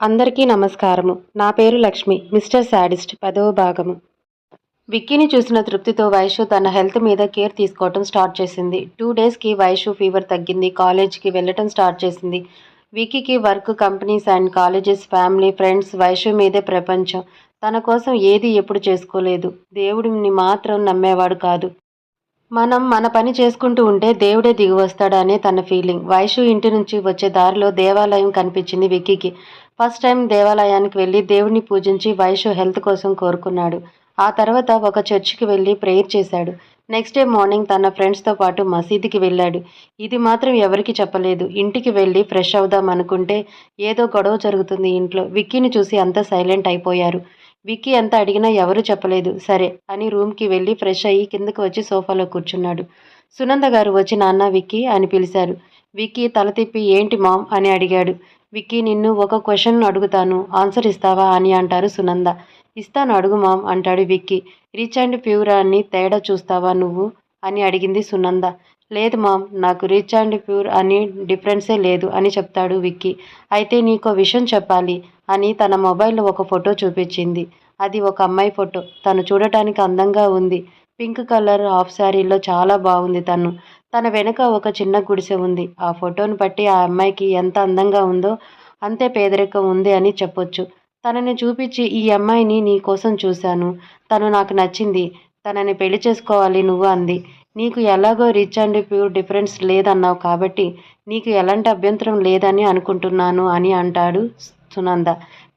అందరికీ నమస్కారము. నా పేరు లక్ష్మి. మిస్టర్ శాడిస్ట్ పదవ భాగము. విక్కీని చూసిన తృప్తితో వైషు తన హెల్త్ మీద కేర్ తీసుకోవటం స్టార్ట్ చేసింది. టూ డేస్కి వైషు ఫీవర్ తగ్గింది. కాలేజ్కి వెళ్ళటం స్టార్ట్ చేసింది. విక్కీకి work companies and colleges family friends Vaishu మీదే ప్రపంచం. తన కోసం ఏది ఎప్పుడు చేసుకోలేదు. దేవుడిని మాత్రం నమ్మేవాడు కాదు. మనం మన పని చేసుకుంటూ ఉంటే దేవుడే దిగి వస్తాడనే తన ఫీలింగ్. వైషు ఇంటి నుంచి వచ్చే దారిలో దేవాలయం కనిపించింది విక్కీకి. ఫస్ట్ టైం దేవాలయానికి వెళ్ళి దేవుణ్ణి పూజించి వైషు హెల్త్ కోసం కోరుకున్నాడు. ఆ తర్వాత ఒక చర్చికి వెళ్ళి ప్రేయర్ చేశాడు. నెక్స్ట్ డే మార్నింగ్ తన ఫ్రెండ్స్తో పాటు మసీదుకి వెళ్ళాడు. ఇది మాత్రం ఎవరికి చెప్పలేదు. ఇంటికి వెళ్ళి ఫ్రెష్ అవుదాం అనుకుంటే ఏదో గొడవ జరుగుతుంది ఇంట్లో. విక్కీని చూసి అంతా సైలెంట్ అయిపోయారు. విక్కీ ఎంత అడిగినా ఎవరు చెప్పలేదు. సరే అని రూమ్కి వెళ్ళి ఫ్రెష్ అయ్యి కిందకు వచ్చి సోఫాలో కూర్చున్నాడు. సునంద గారు వచ్చి నాన్న విక్కీ అని పిలిచారు. విక్కీ తల తిప్పి ఏంటి మామ్? అని అడిగాడు. విక్కీ నిన్ను ఒక క్వశ్చన్ అడుగుతాను. ఆన్సర్ ఇస్తావా అని అంటారు సునంద. ఇస్తాను అడుగు మామ్ అంటాడు విక్కీ. రిచ్ అండ్ ప్యూర్ అని తేడా చూస్తావా నువ్వు? అని అడిగింది సునంద. లేదు మామ్ నాకు రిచ్ అండ్ ప్యూర్ అని డిఫరెన్సే లేదు అని చెప్తాడు విక్కీ. అయితే నీకు విషయం చెప్పాలి అని తన మొబైల్లో ఒక ఫోటో చూపించింది. అది ఒక అమ్మాయి ఫోటో. తను చూడటానికి అందంగా ఉంది. పింక్ కలర్ హాఫ్ శారీలో చాలా బాగుంది తను. తన వెనుక ఒక చిన్న గుడిసె ఉంది. ఆ ఫోటోను బట్టి ఆ అమ్మాయికి ఎంత అందంగా ఉందో అంతే పేదరికం ఉంది అని చెప్పొచ్చు. తనని చూపించి ఈ అమ్మాయిని నీ కోసం చూశాను. తను నాకు నచ్చింది. తనని పెళ్ళి చేసుకోవాలి నువ్వు అంది. నీకు ఎలాగో రిచ్ అండ్ ప్యూర్ డిఫరెన్స్ లేదన్నావు కాబట్టి నీకు ఎలాంటి అభ్యంతరం లేదని అనుకుంటున్నాను అని అంటాడు సునంద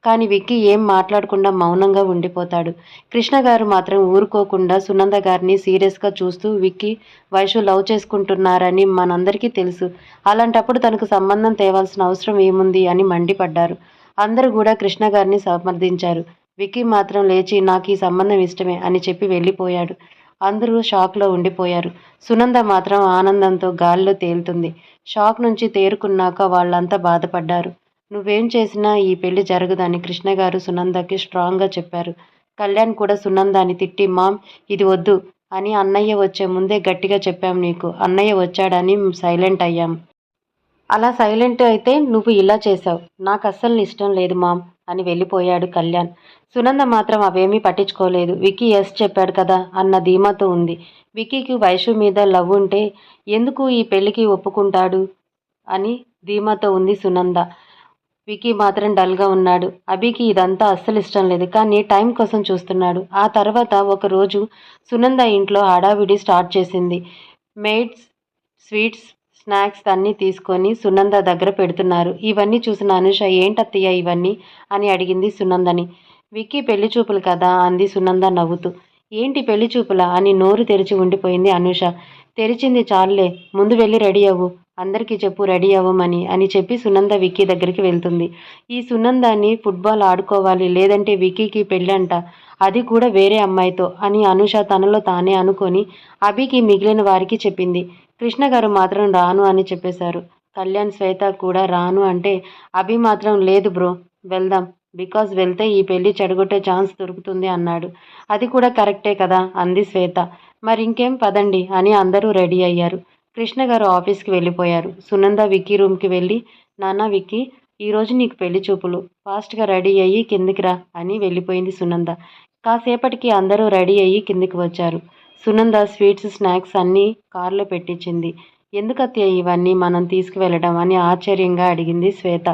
కానీ విక్కీ ఏం మాట్లాడకుండా మౌనంగా ఉండిపోతాడు. కృష్ణ గారు మాత్రం ఊరుకోకుండా సునంద గారిని సీరియస్గా చూస్తూ విక్కీ వైషు లవ్ చేసుకుంటున్నారని మనందరికీ తెలుసు. అలాంటప్పుడు తనకు సంబంధం తేవాల్సిన అవసరం ఏముంది అని మండిపడ్డారు. అందరూ కూడా కృష్ణ గారిని సమర్థించారు. విక్కీ మాత్రం లేచి నాకు ఈ సంబంధం ఇష్టమే అని చెప్పి వెళ్ళిపోయాడు. అందరూ షాక్లో ఉండిపోయారు. సునంద మాత్రం ఆనందంతో గాల్లో తేలుతుంది. షాక్ నుంచి తేరుకున్నాక వాళ్ళంతా బాధపడ్డారు. నువ్వేం చేసినా ఈ పెళ్ళి జరగదని కృష్ణగారు సునందకి స్ట్రాంగ్గా చెప్పారు. కళ్యాణ్ కూడా సునందాన్ని తిట్టి మామ్ ఇది వద్దు అని అన్నయ్య వచ్చే ముందే గట్టిగా చెప్పాం నీకు. అన్నయ్య వచ్చాడని సైలెంట్ అయ్యాం. అలా సైలెంట్ అయితే నువ్వు ఇలా చేశావు. నాకు అస్సలు ఇష్టం లేదు మామ్ అని వెళ్ళిపోయాడు కళ్యాణ్. సునంద మాత్రం అవేమీ పట్టించుకోలేదు. వికీ ఎస్ చెప్పాడు కదా అన్న ధీమాతో ఉంది. వికీకి వైషు మీద లవ్ ఉంటే ఎందుకు ఈ పెళ్ళికి ఒప్పుకుంటాడు అని ధీమాతో ఉంది సునంద. వికీ మాత్రం డల్గా ఉన్నాడు. అభికి ఇదంతా అస్సలు ఇష్టం లేదు. కానీ టైం కోసం చూస్తున్నాడు. ఆ తర్వాత ఒకరోజు సునంద ఇంట్లో హడావిడి స్టార్ట్ చేసింది. మెయిడ్స్ స్వీట్స్ స్నాక్స్ అన్నీ తీసుకొని సునంద దగ్గర పెడుతున్నారు. ఇవన్నీ చూసిన అనుష ఏంటత్తయ్య ఇవన్నీ? అని అడిగింది సునందని. విక్కీ పెళ్ళి చూపులు కదా? అంది సునంద నవ్వుతూ. ఏంటి పెళ్ళి చూపులా? అని నోరు తెరిచి ఉండిపోయింది అనుష. తెరిచింది చాలులే. ముందు వెళ్ళి రెడీ అవ్వు. అందరికీ చెప్పు రెడీ అవ్వమని అని చెప్పి సునంద విక్కీ దగ్గరికి వెళ్తుంది. ఈ సునందాన్ని ఫుట్బాల్ ఆడుకోవాలి లేదంటే విక్కీకి పెళ్ళంట. అది కూడా వేరే అమ్మాయితో అని అనుష తనలో తానే అనుకొని అభికి మిగిలిన వారికి చెప్పింది. కృష్ణ గారు మాత్రం రాను అని చెప్పేశారు. కళ్యాణ్ శ్వేత కూడా రాను అంటే అభి మాత్రం లేదు బ్రో వెళ్దాం. బికాజ్ వెళ్తే ఈ పెళ్ళి చెడగొట్టే ఛాన్స్ దొరుకుతుంది అన్నాడు. అది కూడా కరెక్టే కదా అంది శ్వేత. మరి ఇంకేం పదండి అని అందరూ రెడీ అయ్యారు. కృష్ణ గారు ఆఫీస్కి వెళ్ళిపోయారు. సునంద విక్కీ రూమ్కి వెళ్ళి నాన్న విక్కీ ఈరోజు నీకు పెళ్ళి చూపులు. ఫాస్ట్గా రెడీ అయ్యి కిందికి రా అని వెళ్ళిపోయింది సునంద. కాసేపటికి అందరూ రెడీ అయ్యి కిందికి వచ్చారు. సునంద స్వీట్స్ స్నాక్స్ అన్నీ కారులో పెట్టించింది. ఎందుకత్తయ్య ఇవన్నీ మనం తీసుకువెళ్ళడం అని ఆశ్చర్యంగా అడిగింది శ్వేత.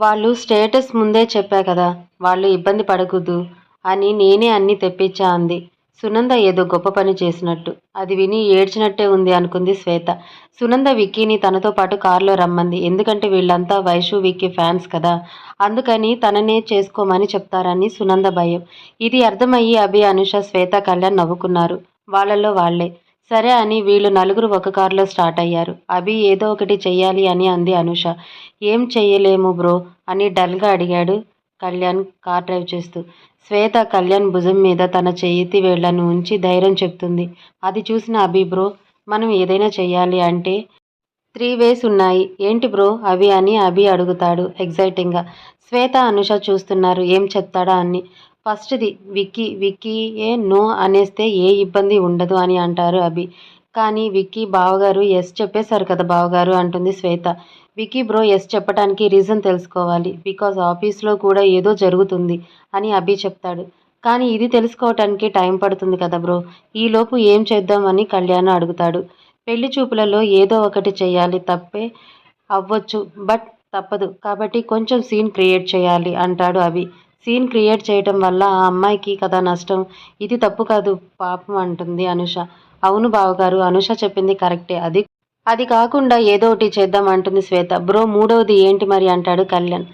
వాళ్ళు స్టేటస్ ముందే చెప్పా కదా వాళ్ళు ఇబ్బంది పడకూడదు అని నేనే అన్నీ తెప్పించా అంది. సునంద ఏదో గొప్ప పని చేసినట్టు. అది విని ఏడ్చినట్టే ఉంది అనుకుంది శ్వేత. సునంద విక్కీని తనతో పాటు కారులో రమ్మంది. ఎందుకంటే వీళ్ళంతా వైషు విక్కీ ఫ్యాన్స్ కదా. అందుకని తననే చేసుకోమని చెప్తారని సునంద భయం. ఇది అర్థమయ్యి అభి అనుష శ్వేత కళ్యాణ్ నవ్వుకున్నారు. వాళ్ళల్లో వాళ్ళే సరే అని వీళ్ళు నలుగురు ఒక కారులో స్టార్ట్ అయ్యారు. అభి ఏదో ఒకటి చెయ్యాలి అని అంది అనుష. ఏం చెయ్యలేము బ్రో అని డల్గా అడిగాడు కళ్యాణ్ కార్ డ్రైవ్ చేస్తూ. శ్వేత కళ్యాణ్ భుజం మీద తన చేతి వేళ్ళను ఉంచి ధైర్యం చెప్తుంది. అది చూసిన అభి బ్రో మనం ఏదైనా చేయాలి అంటే త్రీ వేస్ ఉన్నాయి. ఏంటి బ్రో? అవి అని అభి అడుగుతాడు ఎగ్జైటింగ్గా శ్వేత అనుష చూస్తున్నారు. ఏం చెప్తాడా అని ఫస్ట్ది విక్కీ విక్కీ ఏ నో అనేస్తే ఏ ఇబ్బంది ఉండదు అని అంటారు అభి. కానీ విక్కీ బావగారు ఎస్ చెప్పేశారు కదా బావగారు అంటుంది శ్వేత. వికీ బ్రో ఎస్ చెప్పడానికి రీజన్ తెలుసుకోవాలి. బికాజ్ ఆఫీస్లో కూడా ఏదో జరుగుతుంది అని అభి చెప్తాడు. కానీ ఇది తెలుసుకోవటానికి టైం పడుతుంది కదా బ్రో. ఈలోపు ఏం చేద్దామని కళ్యాణ్ అడుగుతాడు. పెళ్ళి చూపులలో ఏదో ఒకటి చేయాలి తప్పే అవ్వచ్చు బట్ తప్పదు. కాబట్టి కొంచెం సీన్ క్రియేట్ చేయాలి అంటాడు అభి. సీన్ క్రియేట్ చేయటం వల్ల ఆ అమ్మాయికి కదా నష్టం. ఇది తప్పు కాదు పాపం అంటుంది అనుష. అవును బావగారు అనుష చెప్పింది కరెక్టే అది అది కాకుండా ఏదో ఒకటి చేద్దాం అంటుంది శ్వేత. బ్రో మూడవది ఏంటి మరి అంటాడు కళ్యాణ్.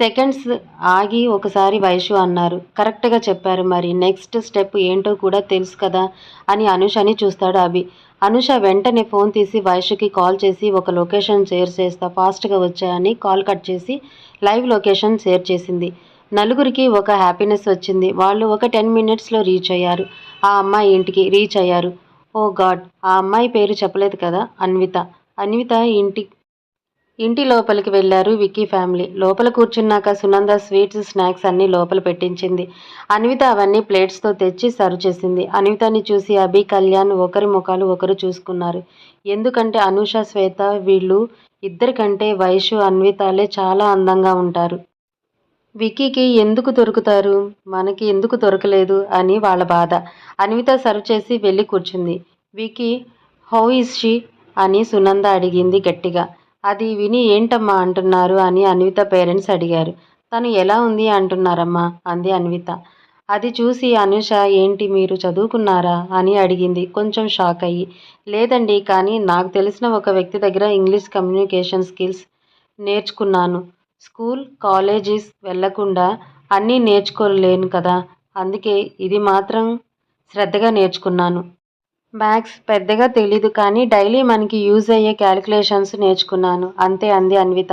సెకండ్స్ ఆగి ఒకసారి వైషు అన్నారు. కరెక్ట్గా చెప్పారు మరి. నెక్స్ట్ స్టెప్ ఏంటో కూడా తెలుసు కదా అని అనుషని చూస్తాడు అభి. అనుష వెంటనే ఫోన్ తీసి వైషుకి కాల్ చేసి ఒక లొకేషన్ షేర్ చేస్తా ఫాస్ట్గా వచ్చాయని కాల్ కట్ చేసి లైవ్ లొకేషన్ షేర్ చేసింది. నలుగురికి ఒక హ్యాపీనెస్ వచ్చింది. వాళ్ళు ఒక టెన్ మినిట్స్లో రీచ్ అయ్యారు. ఆ అమ్మాయి ఇంటికి రీచ్ అయ్యారు. ఓ గాడ్ ఆ అమ్మాయి పేరు చెప్పలేదు కదా? అన్విత. అన్విత ఇంటి ఇంటి లోపలికి వెళ్ళారు విక్కీ ఫ్యామిలీ. లోపల కూర్చున్నాక సునంద స్వీట్స్ స్నాక్స్ అన్నీ లోపల పెట్టించింది. అన్విత అవన్నీ ప్లేట్స్తో తెచ్చి సర్వ్ చేసింది. అన్వితని చూసి అభి కళ్యాణ్ ఒకరి ముఖాలు ఒకరు చూసుకున్నారు. ఎందుకంటే అనూష శ్వేత వీళ్ళు ఇద్దరికంటే వయసు అన్వితాలే చాలా అందంగా ఉంటారు. విక్కీకి ఎందుకు దొరుకుతారు? మనకి ఎందుకు దొరకలేదు? అని వాళ్ళ బాధ. అన్విత సర్వ్ చేసి వెళ్ళి కూర్చుంది. Vicky how is she? అని సునంద అడిగింది గట్టిగా. అది విని ఏంటమ్మా అంటున్నారు అని అన్విత పేరెంట్స్ అడిగారు. తను ఎలా ఉంది అంటున్నారమ్మా? అంది అన్విత. అది చూసి అనుష ఏంటి మీరు చదువుకున్నారా? అని అడిగింది. కొంచెం షాక్ అయ్యి. లేదండి కానీ నాకు తెలిసిన ఒక వ్యక్తి దగ్గర ఇంగ్లీష్ కమ్యూనికేషన్ స్కిల్స్ నేర్చుకున్నాను. స్కూల్ కాలేజీస్ వెళ్ళకుండా అన్నీ నేర్చుకోలేను కదా. అందుకే ఇది మాత్రం శ్రద్ధగా నేర్చుకున్నాను. మ్యాథ్స్ పెద్దగా తెలీదు కానీ డైలీ మనకి యూజ్ అయ్యే క్యాలిక్యులేషన్స్ నేర్చుకున్నాను. అంతే అంది అన్విత.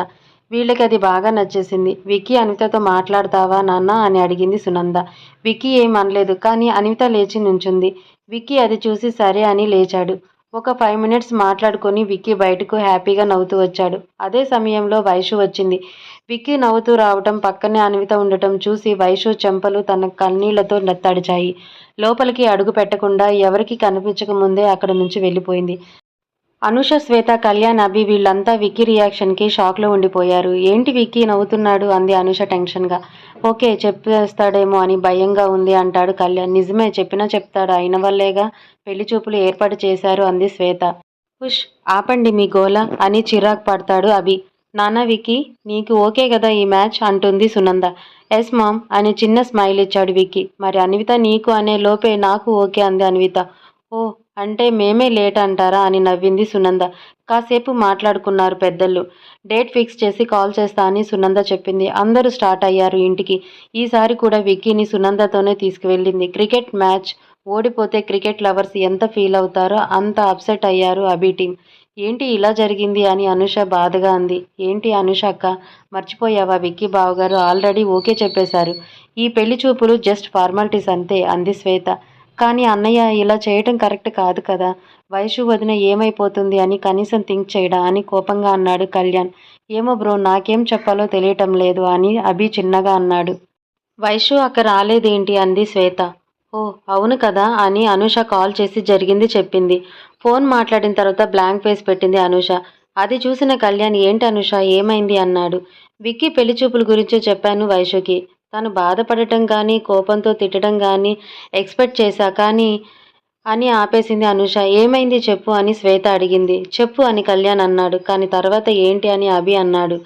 వీళ్ళకి అది బాగా నచ్చేసింది. విక్కీ అనితతో మాట్లాడతావా నాన్న అని అడిగింది సునంద. విక్కీ ఏం అనలేదు కానీ అనిత లేచి నుంచుంది. విక్కీ అది చూసి సరే అని లేచాడు. ఒక ఫైవ్ మినిట్స్ మాట్లాడుకొని విక్కీ బయటకు హ్యాపీగా నవ్వుతూ వచ్చాడు. అదే సమయంలో వైషు వచ్చింది. విక్కీ నవ్వుతూ రావటం పక్కనే అన్విత ఉండటం చూసి వైషు చెంపలు తన కన్నీళ్ళతో నత్తాడిచాయి. లోపలికి అడుగు పెట్టకుండా ఎవరికి కనిపించక ముందే అక్కడ నుంచి వెళ్ళిపోయింది. అనుష శ్వేత కళ్యాణ్ అభి వీళ్ళంతా విక్కీ రియాక్షన్కి షాక్లో ఉండిపోయారు. ఏంటి విక్కీ నవ్వుతున్నాడు? అంది అనుష టెన్షన్గా. ఓకే చెప్పేస్తాడేమో అని భయంగా ఉంది అంటాడు కళ్యాణ్. నిజమే చెప్పినా చెప్తాడు. అయిన వల్లేగా పెళ్ళి చూపులు ఏర్పాటు చేశారు అంది శ్వేత. పుష్ ఆపండి మీ గోల అని చిరాకు పడతాడు అభి. నాన్న విక్కీ నీకు ఓకే కదా ఈ మ్యాచ్ అంటుంది సునంద. ఎస్ మామ్ అని చిన్న స్మైల్ ఇచ్చాడు విక్కీ. మరి అన్విత నీకు అనే లోపే నాకు ఓకే అంది అన్విత. ఓ అంటే మేమే లేట్ అంటారా అని నవ్వింది సునంద. కాసేపు మాట్లాడుకున్నారు పెద్దలు. డేట్ ఫిక్స్ చేసి కాల్ చేస్తా అని సునంద చెప్పింది. అందరూ స్టార్ట్ అయ్యారు ఇంటికి. ఈసారి కూడా విక్కీని సునందతోనే తీసుకువెళ్ళింది. క్రికెట్ మ్యాచ్ ఓడిపోతే క్రికెట్ లవర్స్ ఎంత ఫీల్ అవుతారో అంత అప్సెట్ అయ్యారు అబీ టీం ఏంటి ఇలా జరిగింది అని అనుష బాధగా అంది. ఏంటి అనుష అక్క? మర్చిపోయావా విక్కీ బావగారు? ఆల్రెడీ ఓకే చెప్పేశారు. ఈ పెళ్ళి చూపులు జస్ట్ ఫార్మాలిటీస్ అంతే అంది శ్వేత. కానీ అన్నయ్య ఇలా చేయటం కరెక్ట్ కాదు కదా. వయసు వదిన ఏమైపోతుంది అని కనీసం థింక్ చేయడా అని కోపంగా అన్నాడు కళ్యాణ్. ఏమో బ్రో నాకేం చెప్పాలో తెలియటం లేదు అని అభి చిన్నగా అన్నాడు. వైషు అక్క రాలేదేంటి? అంది శ్వేత. ఓ అవును కదా అని అనుష కాల్ చేసి జరిగింది చెప్పింది. ఫోన్ మాట్లాడిన తర్వాత బ్లాంక్ ఫేస్ పెట్టింది అనుష. అది చూసిన కళ్యాణ్ ఏంటి అనుష ఏమైంది? అన్నాడు. విక్కీ పెళ్ళి చూపుల గురించి చెప్పాను వైషుకి తను బాధపడటం కానీ కోపంతో తిట్టడం కానీ ఎక్స్పెక్ట్ చేశా కానీ అని ఆపేసింది అనుష. ఏమైంది చెప్పు అని శ్వేత అడిగింది. చెప్పు అని కళ్యాణ్ అన్నాడు. కానీ తర్వాత ఏంటి అని అభి అన్నాడు.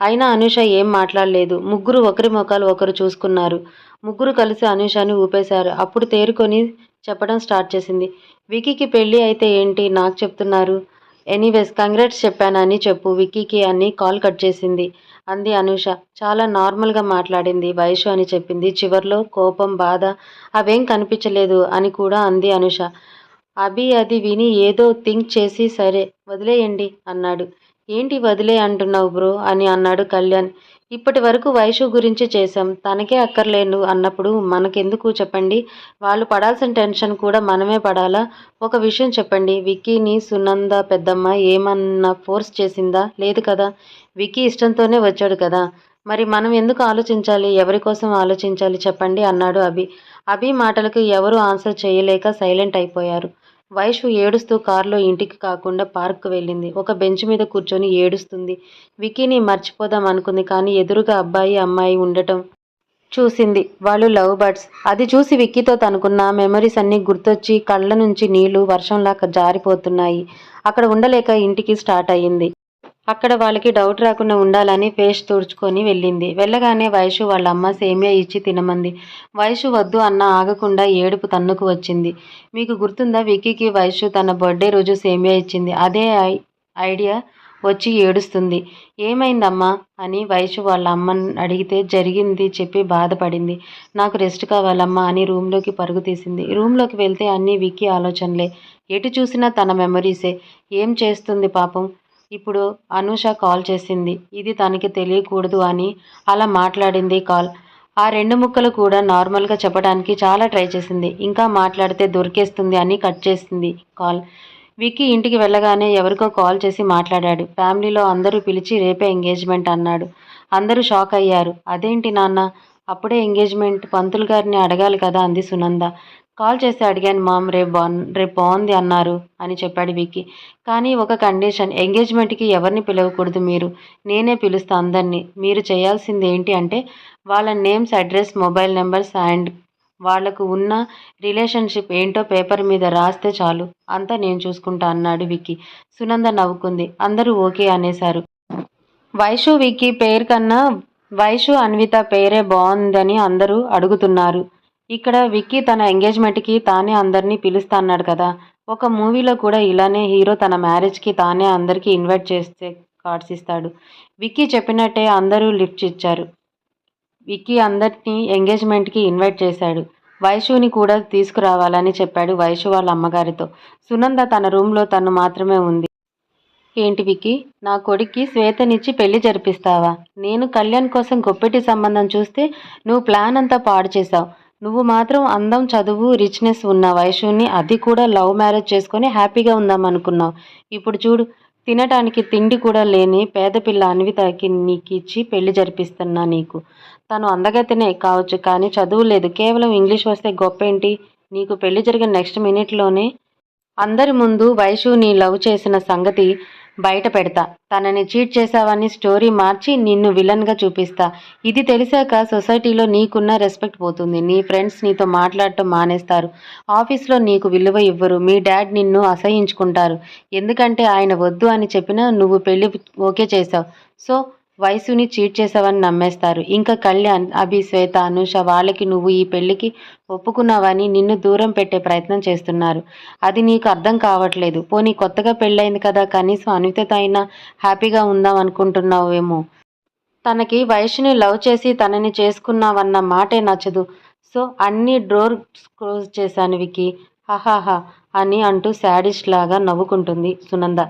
అయినా అనుష ఏం మాట్లాడలేదు. ముగ్గురు ఒకరి ముఖాలు ఒకరు చూసుకున్నారు. ముగ్గురు కలిసి అనూషని ఊపేశారు. అప్పుడు తేరుకొని చెప్పడం స్టార్ట్ చేసింది. వికీకి పెళ్ళి అయితే ఏంటి? నాకు చెప్తున్నారు. ఎనీవేస్ కంగ్రాట్స్ చెప్పానని చెప్పు. విక్కీకి అని కాల్ కట్ చేసింది. అంది అనూష. చాలా నార్మల్గా మాట్లాడింది. వయసు అని చెప్పింది. చివర్లో కోపం బాధ అవేం కనిపించలేదు అని కూడా అంది అనుష. అభి అది విని ఏదో థింక్ చేసి సరే వదిలేయండి అన్నాడు. ఏంటి వదిలే అంటున్నావు బ్రో అని అన్నాడు కళ్యాణ్. ఇప్పటి వరకు వైషు గురించి చేశాం తనకే అక్కర్లేను అన్నప్పుడు మనకెందుకు చెప్పండి? వాళ్ళు పడాల్సిన టెన్షన్ కూడా మనమే పడాలా? ఒక విషయం చెప్పండి విక్కీని సునంద పెద్దమ్మ ఏమన్నా ఫోర్స్ చేసిందా? లేదు కదా? విక్కీ ఇష్టంతోనే వచ్చాడు కదా. మరి మనం ఎందుకు ఆలోచించాలి? ఎవరి కోసం ఆలోచించాలి? చెప్పండి అన్నాడు అభి. అభి మాటలకు ఎవరు ఆన్సర్ చేయలేక సైలెంట్ అయిపోయారు. వైషు ఏడుస్తూ కారులో ఇంటికి కాకుండా పార్క్కు వెళ్ళింది. ఒక బెంచ్ మీద కూర్చొని ఏడుస్తుంది. విక్కీని మర్చిపోదాం అనుకుంది కానీ ఎదురుగా అబ్బాయి అమ్మాయి ఉండటం చూసింది. వాళ్ళు లవ్ బర్డ్స్. అది చూసి విక్కీతో తనుకున్న మెమరీస్ అన్నీ గుర్తొచ్చి కళ్ళ నుంచి నీళ్ళు వర్షంలా జారిపోతున్నాయి. అక్కడ ఉండలేక ఇంటికి స్టార్ట్ అయ్యింది. అక్కడ వాళ్ళకి డౌట్ రాకుండా ఉండాలని ఫేస్ తుడుచుకొని వెళ్ళింది. వెళ్ళగానే వయసు వాళ్ళ అమ్మ సేమియా ఇచ్చి తినమంది. వయసు వద్దు అన్న ఆగకుండా ఏడుపు తన్నుకు వచ్చింది. మీకు గుర్తుందా? విక్కీకి వయసు తన బర్త్డే రోజు సేమియా ఇచ్చింది. అదే ఐ- ఐడియా వచ్చి ఏడుస్తుంది. ఏమైందమ్మా? అని వయసు వాళ్ళ అమ్మని అడిగితే జరిగింది చెప్పి బాధపడింది. నాకు రెస్ట్ కావాలమ్మా అని రూమ్లోకి పరుగు తీసింది. రూమ్లోకి వెళ్తే అన్నీ విక్కీ ఆలోచనలే. ఎటు చూసినా తన మెమరీసే ఏం చేస్తుంది పాపం? ఇప్పుడు అనూష కాల్ చేసింది. ఇది తనకి తెలియకూడదు అని అలా మాట్లాడింది కాల్. ఆ రెండు ముక్కలు కూడా నార్మల్గా చెప్పడానికి చాలా ట్రై చేసింది. ఇంకా మాట్లాడితే దొరికేస్తుంది అని కట్ చేసింది కాల్. విక్కీ ఇంటికి వెళ్ళగానే ఎవరికో కాల్ చేసి మాట్లాడాడు. ఫ్యామిలీలో అందరూ పిలిచి రేపే ఎంగేజ్మెంట్ అన్నాడు. అందరూ షాక్ అయ్యారు. అదేంటి నాన్న? అప్పుడే ఎంగేజ్మెంట్ పంతులు గారిని అడగాలి కదా అంది సునంద. కాల్ చేసి అడిగాను మామ్ రేపు బా రేపు బాగుంది అన్నారు అని చెప్పాడు విక్కీ. కానీ ఒక కండిషన్ ఎంగేజ్మెంట్కి ఎవరిని పిలవకూడదు మీరు. నేనే పిలుస్తా అందరినీ. మీరు చేయాల్సింది ఏంటి అంటే వాళ్ళ names address mobile numbers and వాళ్ళకు ఉన్న రిలేషన్షిప్ ఏంటో పేపర్ మీద రాస్తే చాలు. అంతా నేను చూసుకుంటా అన్నాడు విక్కీ. సునంద నవ్వుకుంది. అందరూ ఓకే అనేశారు. వైషు విక్కీ పేరు కన్నా వైషు అన్విత పేరే బాగుందని అందరూ అడుగుతున్నారు. ఇక్కడ విక్కీ తన ఎంగేజ్మెంట్కి తానే అందరినీ పిలుస్తా అన్నాడు కదా. ఒక మూవీలో కూడా ఇలానే హీరో తన మ్యారేజ్కి తానే అందరికీ ఇన్వైట్ చేస్తే కార్డ్స్ ఇస్తాడు. విక్కీ చెప్పినట్టే అందరూ లిఫ్ట్ ఇచ్చారు. విక్కీ అందరినీ ఎంగేజ్మెంట్కి ఇన్వైట్ చేశాడు. వైషుని కూడా తీసుకురావాలని చెప్పాడు వైషు వాళ్ళ అమ్మగారితో. సునంద తన రూమ్లో తను మాత్రమే ఉంది. ఏంటి విక్కీ? నా కొడుక్కి శ్వేతనిచ్చి పెళ్ళి జరిపిస్తావా? నేను కళ్యాణ్ కోసం గొప్పెటి సంబంధం చూస్తే నువ్వు ప్లాన్ అంతా పాడు చేశావు. నువ్వు మాత్రం అందం చదువు రిచ్నెస్ ఉన్న వైషుని అది కూడా లవ్ మ్యారేజ్ చేసుకొని హ్యాపీగా ఉందాం అనుకున్నావు ఇప్పుడు చూడు తినటానికి తిండి కూడా లేని పేద పిల్ల అన్వితకి నీకు ఇచ్చి పెళ్ళి జరిపిస్తున్నా నీకు. తను అందగతినే కావచ్చు కానీ చదువు లేదు. కేవలం ఇంగ్లీష్ వస్తే గొప్ప ఏంటి నీకు పెళ్ళి జరిగిన నెక్స్ట్ మినిట్లోనే అందరి ముందు వైషు నీ లవ్ చేసిన సంగతి బయట పెడతా. తనని చీట్ చేశావని స్టోరీ మార్చి నిన్ను విలన్గా చూపిస్తా. ఇది తెలిసాక సొసైటీలో నీకున్న రెస్పెక్ట్ పోతుంది. నీ ఫ్రెండ్స్ నీతో మాట్లాడటం మానేస్తారు. ఆఫీస్లో నీకు విలువ ఇవ్వరు. మీ డాడ్ నిన్ను అసహించుకుంటారు. ఎందుకంటే ఆయన వద్దు అని చెప్పినా నువ్వు పెళ్ళి ఓకే చేసావు సో వయసుని చీట్ చేసావని నమ్మేస్తారు. ఇంకా కళ్యాణ్ అభి శ్వేత అనుష వాళ్ళకి నువ్వు ఈ పెళ్ళికి ఒప్పుకున్నావని నిన్ను దూరం పెట్టే ప్రయత్నం చేస్తున్నారు. అది నీకు అర్థం కావట్లేదు. పోనీ కొత్తగా పెళ్ళైంది కదా కనీసం అనితతో అయినా హ్యాపీగా ఉందాం అనుకుంటున్నావేమో. తనకి వయసుని లవ్ చేసి తనని చేసుకున్నావన్న మాటే నచ్చదు. సో అన్ని డోర్ క్లోజ్ చేశాను వికి హహాహా అని అంటూ శాడిష్ లాగా నవ్వుకుంటుంది సునంద.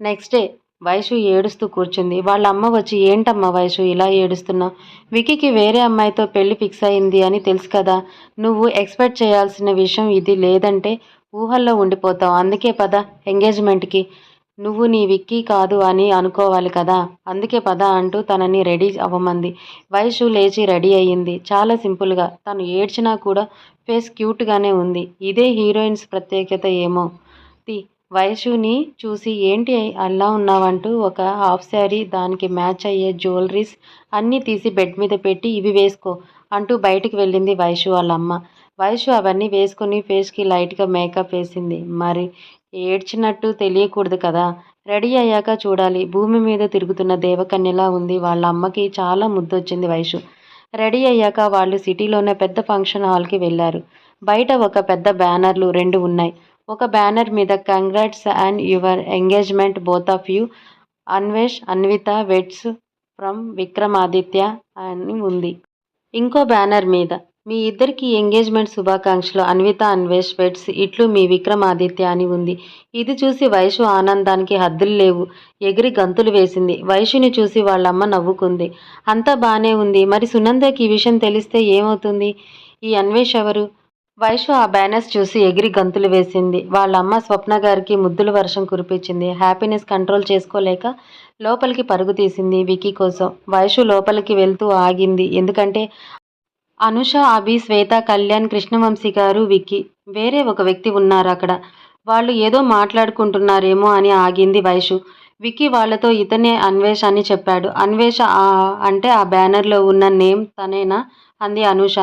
నెక్స్ట్ డే వయసు ఏడుస్తూ కూర్చుంది. వాళ్ళ అమ్మ వచ్చి ఏంటమ్మా వయసు ఇలా ఏడుస్తున్నావు వికీకి వేరే అమ్మాయితో పెళ్ళి ఫిక్స్ అయింది అని తెలుసు కదా. నువ్వు ఎక్స్పెక్ట్ చేయాల్సిన విషయం ఇది లేదంటే ఊహల్లో ఉండిపోతావు. అందుకే పద ఎంగేజ్మెంట్కి. నువ్వు నీ విక్కీ కాదు అని అనుకోవాలి కదా. అందుకే పద అంటూ తనని రెడీ అవ్వమంది. వయసు లేచి రెడీ అయ్యింది. చాలా సింపుల్గా తను ఏడ్చినా కూడా ఫేస్ క్యూట్గానే ఉంది. ఇదే హీరోయిన్స్ ప్రత్యేకత ఏమో? వైషుని చూసి ఏంటి అలా ఉన్నావంటూ ఒక హాఫ్ శారీ దానికి మ్యాచ్ అయ్యే జ్యువెలరీస్ అన్నీ తీసి బెడ్ మీద పెట్టి ఇవి వేసుకో అంటూ బయటికి వెళ్ళింది వైషు వాళ్ళ అమ్మ వైషు అవన్నీ వేసుకుని ఫేస్కి లైట్గా మేకప్ వేసింది. మరి ఏడ్చినట్టు తెలియకూడదు కదా. రెడీ అయ్యాక చూడాలి. భూమి మీద తిరుగుతున్న దేవకన్యలా ఉంది. వాళ్ళ అమ్మకి చాలా ముద్దొచ్చింది వైషు రెడీ అయ్యాక వాళ్ళు సిటీలోనే పెద్ద ఫంక్షన్ హాల్కి వెళ్ళారు. బయట ఒక పెద్ద బ్యానర్లు రెండు ఉన్నాయి. ఒక బ్యానర్ మీద congrats and your engagement both of you Anvesh Anvitha wishes from Vikramaditya అని ఉంది. ఇంకో బ్యానర్ మీద మీ ఇద్దరికి ఎంగేజ్మెంట్ శుభాకాంక్షలు అన్విత అన్వేష్ వెట్స్ ఇట్లు మీ విక్రమాదిత్య అని ఉంది. ఇది చూసి వైషు ఆనందానికి హద్దులు లేవు. ఎగిరి గంతులు వేసింది. వైషుని చూసి వాళ్ళమ్మ నవ్వుకుంది. అంతా బాగానే ఉంది. మరి సునందకి ఈ విషయం తెలిస్తే ఏమవుతుంది? ఈ అన్వేష్ ఎవరు? వైషు ఆ బ్యానర్స్ చూసి ఎగిరి గంతులు వేసింది. వాళ్ళ అమ్మ స్వప్న గారికి ముద్దుల వర్షం కురిపించింది. హ్యాపీనెస్ కంట్రోల్ చేసుకోలేక లోపలికి పరుగు తీసింది వికీ కోసం. వైషు లోపలికి వెళ్తూ ఆగింది. ఎందుకంటే అనుష అభి శ్వేత కళ్యాణ్ కృష్ణవంశీ గారు విక్కీ వేరే ఒక వ్యక్తి ఉన్నారు అక్కడ. వాళ్ళు ఏదో మాట్లాడుకుంటున్నారేమో అని ఆగింది వైషు. వికీ వాళ్ళతో ఇతనే అన్వేష్ అని చెప్పాడు. అన్వేష అంటే ఆ బ్యానర్లో ఉన్న నేమ్ తనేనా? అంది అనూష.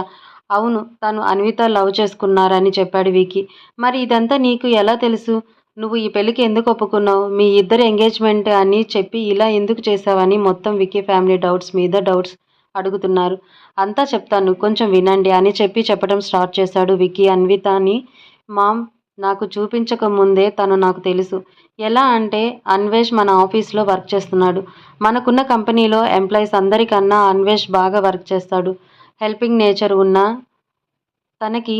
అవును తను అన్విత లవ్ చేసుకున్నారని చెప్పాడు విక్కీ. మరి ఇదంతా నీకు ఎలా తెలుసు? నువ్వు ఈ పెళ్ళికి ఎందుకు ఒప్పుకున్నావు? మీ ఇద్దరు ఎంగేజ్మెంట్ అని చెప్పి ఇలా ఎందుకు చేశావని మొత్తం వికీ ఫ్యామిలీ డౌట్స్ మీద డౌట్స్ అడుగుతున్నారు. అంతా చెప్తాను కొంచెం వినండి అని చెప్పి చెప్పడం స్టార్ట్ చేశాడు వికీ అన్వితని మామ్ నాకు చూపించక ముందే తను నాకు తెలుసు. ఎలా అంటే అన్వేష్ మన ఆఫీస్లో వర్క్ చేస్తున్నాడు. మనకున్న కంపెనీలో ఎంప్లాయీస్ అందరికన్నా అన్వేష్ బాగా వర్క్ చేస్తాడు. హెల్పింగ్ నేచర్ ఉన్న తనకి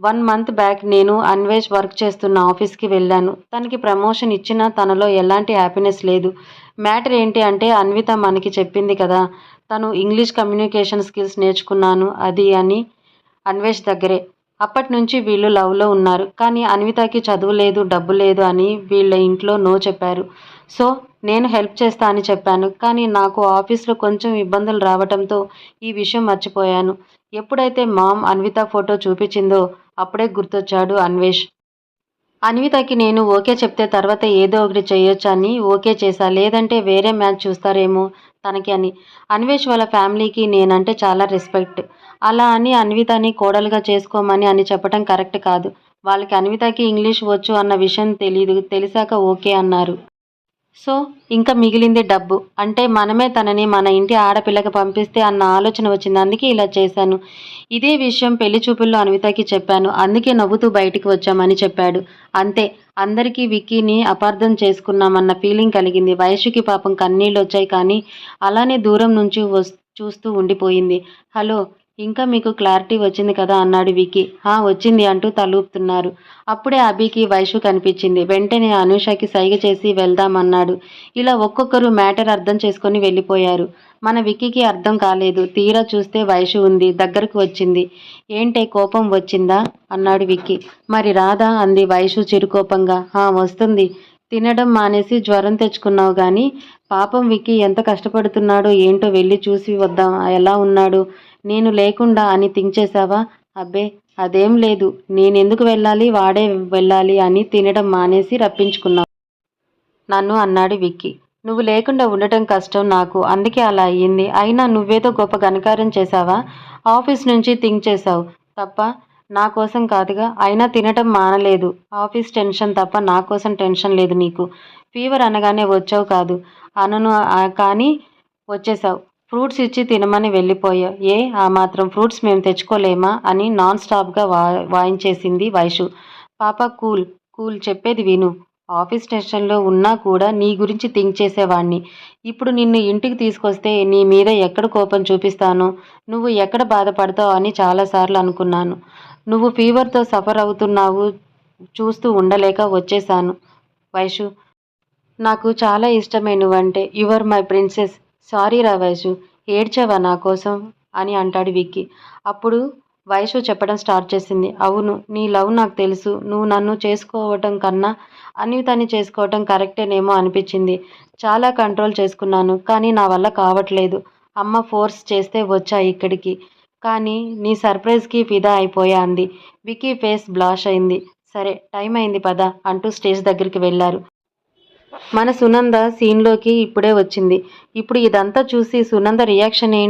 వన్ మంత్ బ్యాక్ నేను అన్వేష్ వర్క్ చేస్తున్న ఆఫీస్కి వెళ్ళాను. తనకి ప్రమోషన్ ఇచ్చినా తనలో ఎలాంటి హ్యాపీనెస్ లేదు. మ్యాటర్ ఏంటి అంటే అన్విత మనకి చెప్పింది కదా తను ఇంగ్లీష్ కమ్యూనికేషన్ స్కిల్స్ నేర్చుకున్నాను అది అని అన్వేష్ దగ్గరే. అప్పటి నుంచి వీళ్ళు లవ్లో ఉన్నారు. కానీ అన్వితకి చదువు లేదు డబ్బు లేదు అని వీళ్ళ ఇంట్లో నో చెప్పారు. సో నేను హెల్ప్ చేస్తా అని చెప్పాను. కానీ నాకు ఆఫీస్లో కొంచెం ఇబ్బందులు రావటంతో ఈ విషయం మర్చిపోయాను. ఎప్పుడైతే మామ్ అన్విత ఫోటో చూపించిందో అప్పుడే గుర్తొచ్చాడు అన్వేష్. అన్వితకి నేను ఓకే చెప్తే తర్వాత ఏదో ఒకటి చేయొచ్చు అని ఓకే చేశా. లేదంటే వేరే మ్యాచ్ చూస్తారేమో తనకి అని. అన్వేష్ వాళ్ళ ఫ్యామిలీకి నేనంటే చాలా రెస్పెక్ట్. అలా అని అన్వితని కోడలుగా చేసుకోమని అని చెప్పడం కరెక్ట్ కాదు. వాళ్ళకి అన్వితకి ఇంగ్లీష్ వచ్చు అన్న విషయం తెలియదు తెలిసాక ఓకే అన్నారు. సో ఇంకా మిగిలింది డబ్బు. అంటే మనమే తనని మన ఇంటి ఆడపిల్లకి పంపిస్తే అన్న ఆలోచన వచ్చింది అందుకే ఇలా చేశాను. ఇదే విషయం పెళ్ళి చూపుల్లో అన్వితకి చెప్పాను. అందుకే నవ్వుతూ బయటికి వచ్చామని చెప్పాడు. అంతే. అందరికీ విక్కీని అపార్థం చేసుకున్నామన్న ఫీలింగ్ కలిగింది. వయసుకి పాపం కన్నీళ్ళు వచ్చాయి కానీ అలానే దూరం నుంచి వస్తూ చూస్తూ ఉండిపోయింది. హలో ఇంకా మీకు క్లారిటీ వచ్చింది కదా అన్నాడు వికీ "ఆ, వచ్చింది అంటూ తలూపుతున్నారు. అప్పుడే అభికి వైషు కనిపించింది. వెంటనే అనూషకి సైగ చేసి వెళ్దామన్నాడు. ఇలా ఒక్కొక్కరు మ్యాటర్ అర్థం చేసుకొని వెళ్ళిపోయారు. మన విక్కీకి అర్థం కాలేదు. తీరా చూస్తే వయసు ఉంది దగ్గరకు వచ్చింది. ఏంటే కోపం వచ్చిందా? అన్నాడు విక్కీ. మరి రాదా? అంది వయసు చిరుకోపంగా. "ఆ, వస్తుంది. తినడం మానేసి జ్వరం తెచ్చుకున్నావు కానీ పాపం విక్కీ ఎంత కష్టపడుతున్నాడో ఏంటో వెళ్ళి చూసి వద్దాం. ఎలా ఉన్నాడు? నేను లేకుండా అని థింక్ చేశావా? అబ్బే అదేం లేదు. నేనెందుకు వెళ్ళాలి? వాడే వెళ్ళాలి అని తినడం మానేసి రప్పించుకున్నావు. నన్ను అన్నాడు విక్కీ. నువ్వు లేకుండా ఉండటం కష్టం నాకు. అందుకే అలా అయ్యింది. అయినా నువ్వేదో గొప్ప గణకారం చేశావా? ఆఫీస్ నుంచి థింక్ చేశావు. తప్ప నా కోసం కాదుగా. అయినా తినటం మానలేదు. ఆఫీస్ టెన్షన్ తప్ప నా కోసం టెన్షన్ లేదు నీకు. ఫీవర్ అనగానే వచ్చావు కాదు. అనను కానీ వచ్చేసావు ఫ్రూట్స్ ఇచ్చి తినమని వెళ్ళిపోయా. ఏ ఆ మాత్రం ఫ్రూట్స్ మేము తెచ్చుకోలేమా అని నాన్ స్టాప్గా వా వాయించేసింది వైషు. పాప కూల్ కూల్ చెప్పేది విను. ఆఫీస్ టెన్షన్లో ఉన్నా కూడా నీ గురించి థింక్ చేసేవాణ్ణి. ఇప్పుడు నిన్ను ఇంటికి తీసుకొస్తే నీ మీద ఎక్కడ కోపం చూపిస్తానో నువ్వు ఎక్కడ బాధపడతావు అని చాలాసార్లు అనుకున్నాను. నువ్వు ఫీవర్తో సఫర్ అవుతున్నావు చూస్తూ ఉండలేక వచ్చేసాను వైషు నాకు చాలా ఇష్టమైనవంటే నువ్వంటే. Your my princess. సారీ రా వైషు ఏడ్చావా నా కోసం? అని అంటాడు విక్కీ. అప్పుడు వయసు చెప్పడం స్టార్ట్ చేసింది. అవును నీ లవ్ నాకు తెలుసు. నువ్వు నన్ను చేసుకోవటం కన్నా అన్వితని చేసుకోవటం కరెక్టేనేమో అనిపించింది. చాలా కంట్రోల్ చేసుకున్నాను కానీ నా వల్ల కావట్లేదు. అమ్మ ఫోర్స్ చేస్తే వచ్చా ఇక్కడికి? కానీ నీ సర్ప్రైజ్కి ఫిదా అయిపోయా అంది. విక్కీ ఫేస్ బ్లాష్ అయింది. సరే టైం అయింది పద అంటూ స్టేజ్ దగ్గరికి వెళ్ళారు మన సునంద సీన్లోకి ఇప్పుడే వచ్చింది. ఇప్పుడు ఇదంతా చూసి సునంద రియాక్షన్ ఏంటి?